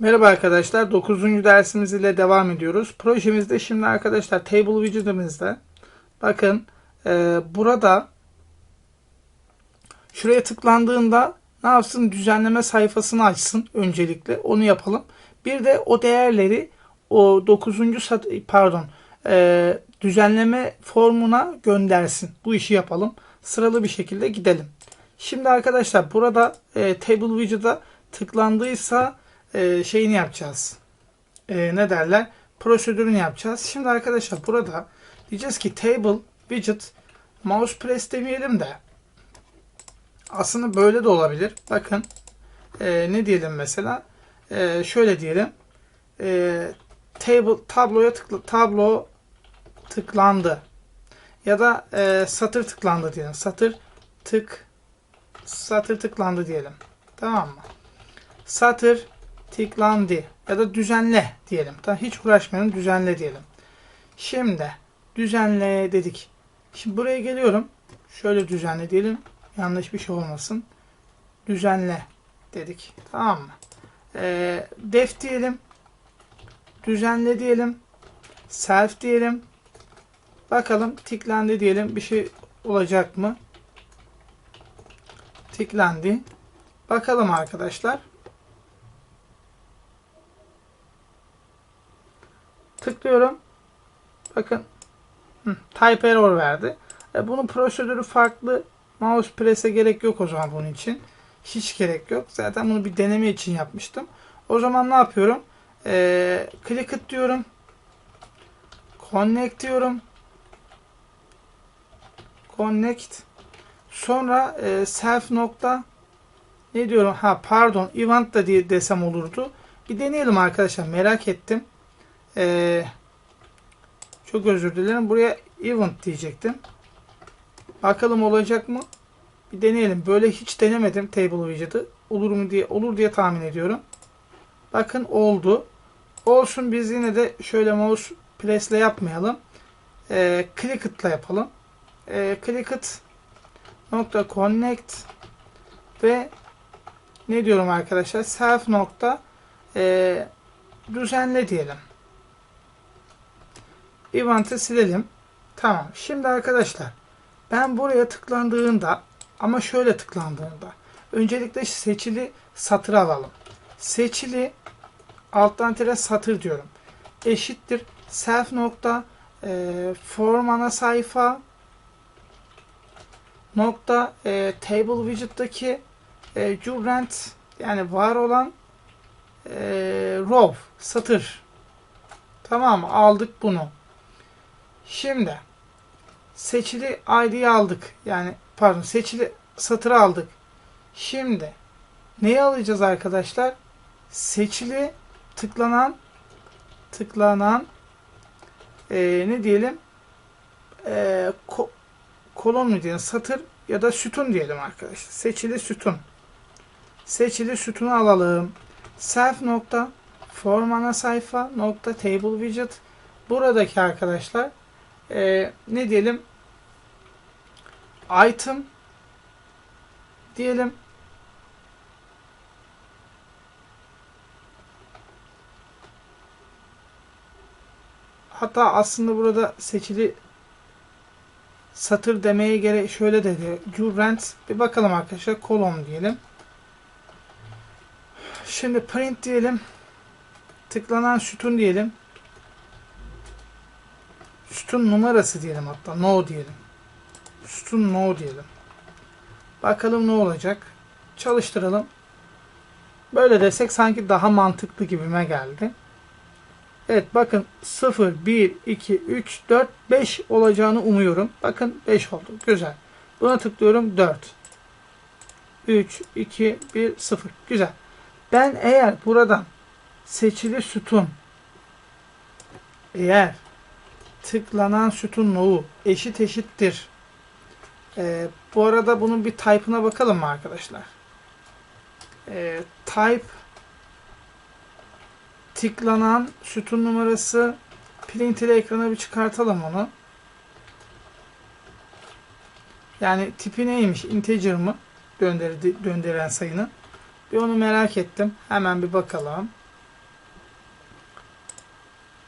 Merhaba arkadaşlar. 9. dersimiz ile devam ediyoruz. Projemizde şimdi arkadaşlar table widget'imizde bakın e, burada şuraya tıklandığında ne yapsın? Düzenleme sayfasını açsın öncelikle. Onu yapalım. Bir de o değerleri o 9. sat pardon e, düzenleme formuna göndersin. Bu işi yapalım. Sıralı bir şekilde gidelim. Şimdi arkadaşlar burada e, table widget'a tıklandıysa e, şeyini yapacağız. E, ne derler? Prosedürünü yapacağız. Şimdi arkadaşlar burada diyeceğiz ki table widget mouse press demeyelim de aslında böyle de olabilir. Bakın e, ne diyelim mesela? E, şöyle diyelim. E, table tabloya tıkla, tablo tıklandı. Ya da e, satır tıklandı diyelim. Satır tık satır tıklandı diyelim. Tamam mı? Satır tıklandı ya da düzenle diyelim. Tamam, hiç uğraşmayalım düzenle diyelim. Şimdi düzenle dedik. Şimdi buraya geliyorum. Şöyle düzenle diyelim. Yanlış bir şey olmasın. Düzenle dedik. Tamam mı? Ee, def diyelim. Düzenle diyelim. Self diyelim. Bakalım tıklandı diyelim. Bir şey olacak mı? Tıklandı. Bakalım arkadaşlar. Tıklıyorum. Bakın hı, type error verdi. E, bunun prosedürü farklı. Mouse press'e gerek yok o zaman bunun için. Hiç gerek yok. Zaten bunu bir deneme için yapmıştım. O zaman ne yapıyorum? E, click it diyorum. Connect diyorum. Connect. Sonra e, self nokta ne diyorum? Ha pardon event da diye desem olurdu. Bir deneyelim arkadaşlar. Merak ettim. Ee, çok özür dilerim. Buraya event diyecektim. Bakalım olacak mı? Bir deneyelim. Böyle hiç denemedim table widget'ı. Olur mu diye olur diye tahmin ediyorum. Bakın oldu. Olsun biz yine de şöyle mouse press'le yapmayalım. Click it'la yapalım. Click it nokta connect ve ne diyorum arkadaşlar? Self nokta e, düzenle diyelim. Event'i silelim. Tamam. Şimdi arkadaşlar ben buraya tıklandığında ama şöyle tıklandığında öncelikle seçili satır alalım. Seçili alttan tire satır diyorum. Eşittir self nokta e, form ana sayfa nokta e, table widget'taki e, current yani var olan e, row satır tamam aldık bunu. Şimdi seçili ID'yi aldık. Yani pardon seçili satırı aldık. Şimdi neyi alacağız arkadaşlar? Seçili tıklanan tıklanan e, ne diyelim e, ko, kolon mu diyelim satır ya da sütun diyelim arkadaşlar. Seçili sütun. Seçili sütunu alalım. Self nokta form ana sayfa nokta table widget buradaki arkadaşlar e, ne diyelim item diyelim hatta aslında burada seçili satır demeye gerek şöyle dedi. Current bir bakalım arkadaşlar. Kolon diyelim. Şimdi print diyelim. Tıklanan sütun diyelim. Sütun numarası diyelim hatta. No diyelim. Sütun no diyelim. Bakalım ne olacak. Çalıştıralım. Böyle desek sanki daha mantıklı gibime geldi. Evet bakın 0, 1, 2, 3, 4, 5 olacağını umuyorum. Bakın 5 oldu. Güzel. Buna tıklıyorum 4. 3, 2, 1, 0. Güzel. Ben eğer buradan seçili sütun eğer tıklanan sütun no'u eşit eşittir. Ee, bu arada bunun bir type'ına bakalım mı arkadaşlar? Ee, type tıklanan sütun numarası print ile ekrana bir çıkartalım onu. Yani tipi neymiş? Integer mı? Döndür, döndüren sayının. Bir onu merak ettim. Hemen bir bakalım.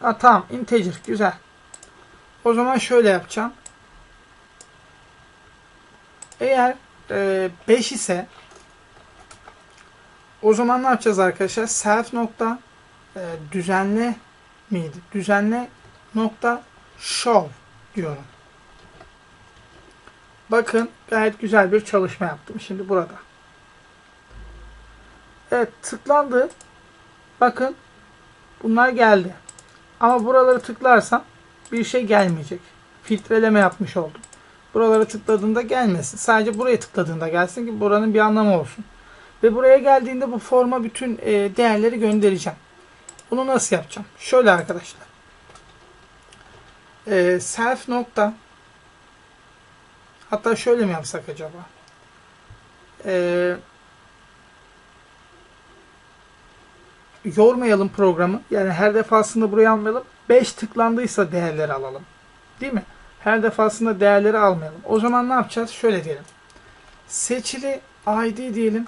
Ha, tamam integer güzel. O zaman şöyle yapacağım. Eğer e, 5 ise o zaman ne yapacağız arkadaşlar? Self nokta e, düzenle miydi? Düzenle nokta show diyorum. Bakın gayet güzel bir çalışma yaptım şimdi burada. Evet tıklandı. Bakın bunlar geldi. Ama buraları tıklarsam bir şey gelmeyecek. Filtreleme yapmış oldum. Buralara tıkladığında gelmesin. Sadece buraya tıkladığında gelsin ki buranın bir anlamı olsun. Ve buraya geldiğinde bu forma bütün e, değerleri göndereceğim. Bunu nasıl yapacağım? Şöyle arkadaşlar. E, self nokta hatta şöyle mi yapsak acaba? E, yormayalım programı. Yani her defasında buraya almayalım. 5 tıklandıysa değerleri alalım. Değil mi? Her defasında değerleri almayalım. O zaman ne yapacağız? Şöyle diyelim. Seçili ID diyelim.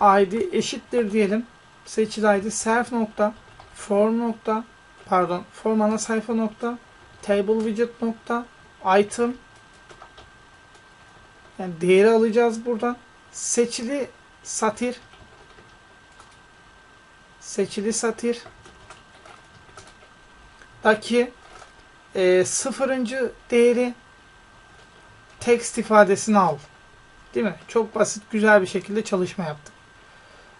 ID eşittir diyelim. Seçili ID self nokta form nokta pardon form ana sayfa nokta table widget nokta item yani değeri alacağız buradan. Seçili satir seçili satir daki e, sıfırıncı değeri text ifadesini al. Değil mi? Çok basit, güzel bir şekilde çalışma yaptık.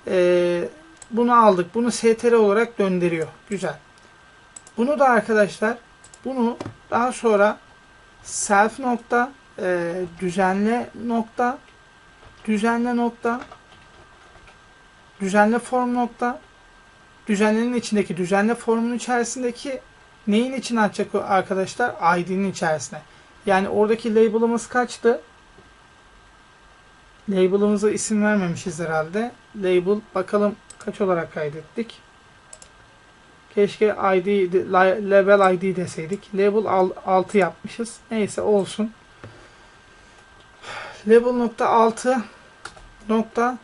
E, bunu aldık. Bunu str olarak döndürüyor. Güzel. Bunu da arkadaşlar bunu daha sonra self nokta e, düzenle nokta düzenle nokta düzenle form nokta düzenlenin içindeki düzenle formun içerisindeki neyin için açacak arkadaşlar? ID'nin içerisine. Yani oradaki label'ımız kaçtı? Label'ımıza isim vermemişiz herhalde. Label bakalım kaç olarak kaydettik. Keşke ID label ID deseydik. Label 6 yapmışız. Neyse olsun. Label nokta 6 nokta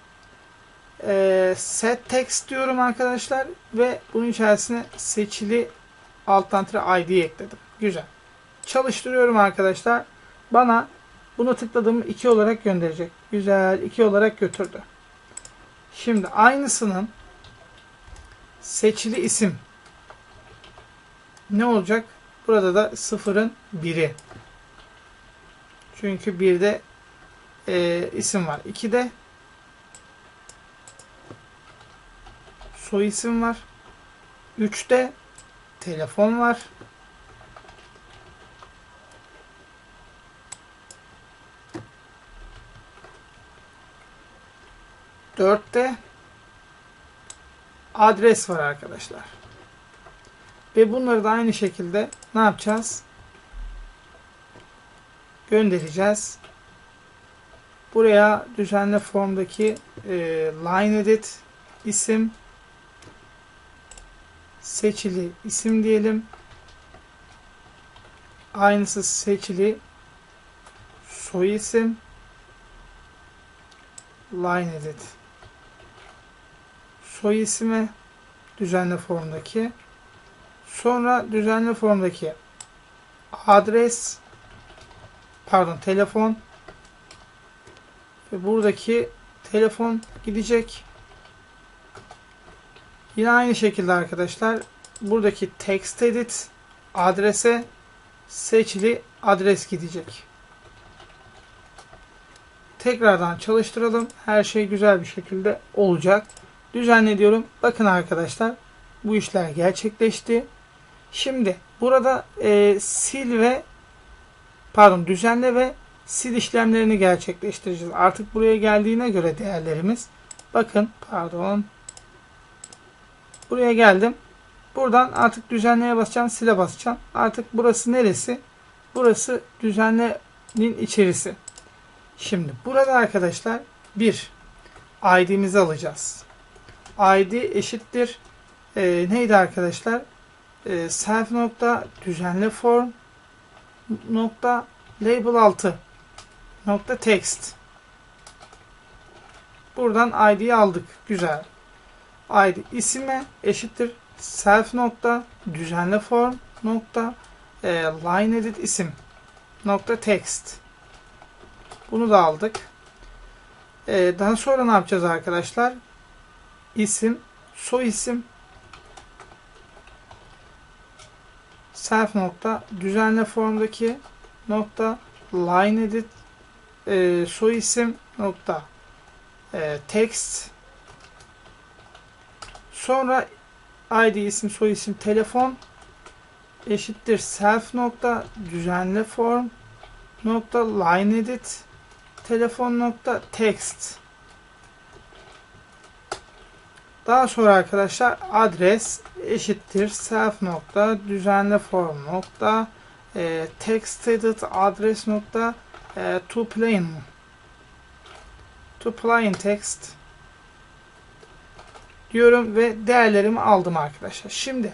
set text diyorum arkadaşlar ve bunun içerisine seçili alttan tire ID ekledim. Güzel. Çalıştırıyorum arkadaşlar. Bana bunu tıkladığım 2 olarak gönderecek. Güzel. 2 olarak götürdü. Şimdi aynısının seçili isim ne olacak? Burada da sıfırın biri. Çünkü bir de e, isim var. 2'de soy isim var. 3'te telefon var. Dörtte adres var arkadaşlar. Ve bunları da aynı şekilde ne yapacağız? Göndereceğiz. Buraya düzenle formdaki e, line edit isim seçili isim diyelim. Aynısı seçili soy isim. Line edit. Soy ismi düzenli formdaki. Sonra düzenli formdaki adres pardon telefon. Ve buradaki telefon gidecek Yine aynı şekilde arkadaşlar buradaki text edit adrese seçili adres gidecek. Tekrardan çalıştıralım. Her şey güzel bir şekilde olacak. Düzenle diyorum. Bakın arkadaşlar bu işler gerçekleşti. Şimdi burada e, sil ve pardon düzenle ve sil işlemlerini gerçekleştireceğiz. Artık buraya geldiğine göre değerlerimiz bakın pardon Buraya geldim. Buradan artık düzenleye basacağım. Sile basacağım. Artık burası neresi? Burası düzenlenin içerisi. Şimdi burada arkadaşlar bir ID'mizi alacağız. ID eşittir e, neydi arkadaşlar? E, self nokta düzenle form nokta label 6 nokta text. Buradan ID'yi aldık. Güzel. ID isime eşittir self nokta düzenle form nokta e, line edit isim nokta text. Bunu da aldık. E, daha sonra ne yapacağız arkadaşlar? İsim, soy isim self nokta düzenle formdaki nokta line edit e, soy isim nokta e, text sonra id isim soy isim telefon eşittir self nokta düzenle form nokta line edit telefon nokta text. Daha sonra arkadaşlar adres eşittir self nokta düzenle form nokta e, text edit adres nokta e, to plain. To plain text diyorum ve değerlerimi aldım arkadaşlar. Şimdi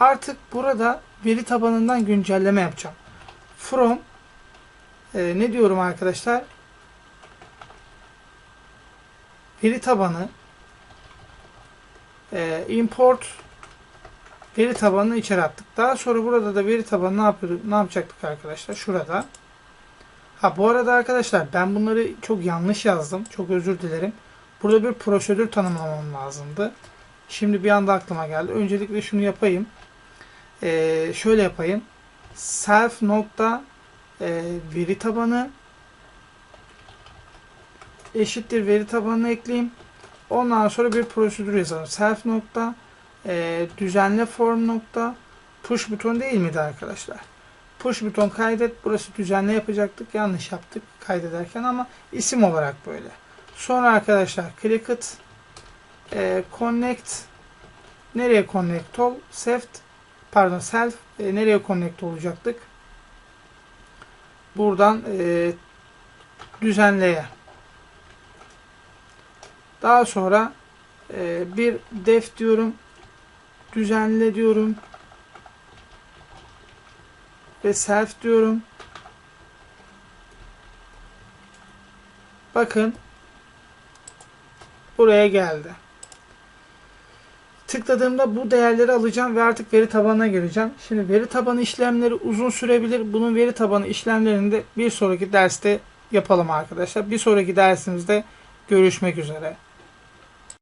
artık burada veri tabanından güncelleme yapacağım. From e, ne diyorum arkadaşlar? Veri tabanı e, import veri tabanını içeri attık. Daha sonra burada da veri tabanı ne, yapıyorduk, ne yapacaktık arkadaşlar? Şurada. Ha bu arada arkadaşlar ben bunları çok yanlış yazdım. Çok özür dilerim. Burada bir prosedür tanımlamam lazımdı. Şimdi bir anda aklıma geldi. Öncelikle şunu yapayım. Ee, şöyle yapayım. Self nokta e, veri tabanı eşittir veri tabanını ekleyeyim. Ondan sonra bir prosedür yazalım. Self nokta e, düzenle form nokta push buton değil miydi arkadaşlar? Push buton kaydet. Burası düzenle yapacaktık. Yanlış yaptık kaydederken ama isim olarak böyle. Sonra arkadaşlar click it e, connect nereye connect ol? Self pardon self e, nereye connect olacaktık? Buradan e, düzenleye. Daha sonra e, bir def diyorum. Düzenle diyorum. Ve self diyorum. Bakın buraya geldi. Tıkladığımda bu değerleri alacağım ve artık veri tabanına gireceğim. Şimdi veri tabanı işlemleri uzun sürebilir. Bunun veri tabanı işlemlerini de bir sonraki derste yapalım arkadaşlar. Bir sonraki dersimizde görüşmek üzere.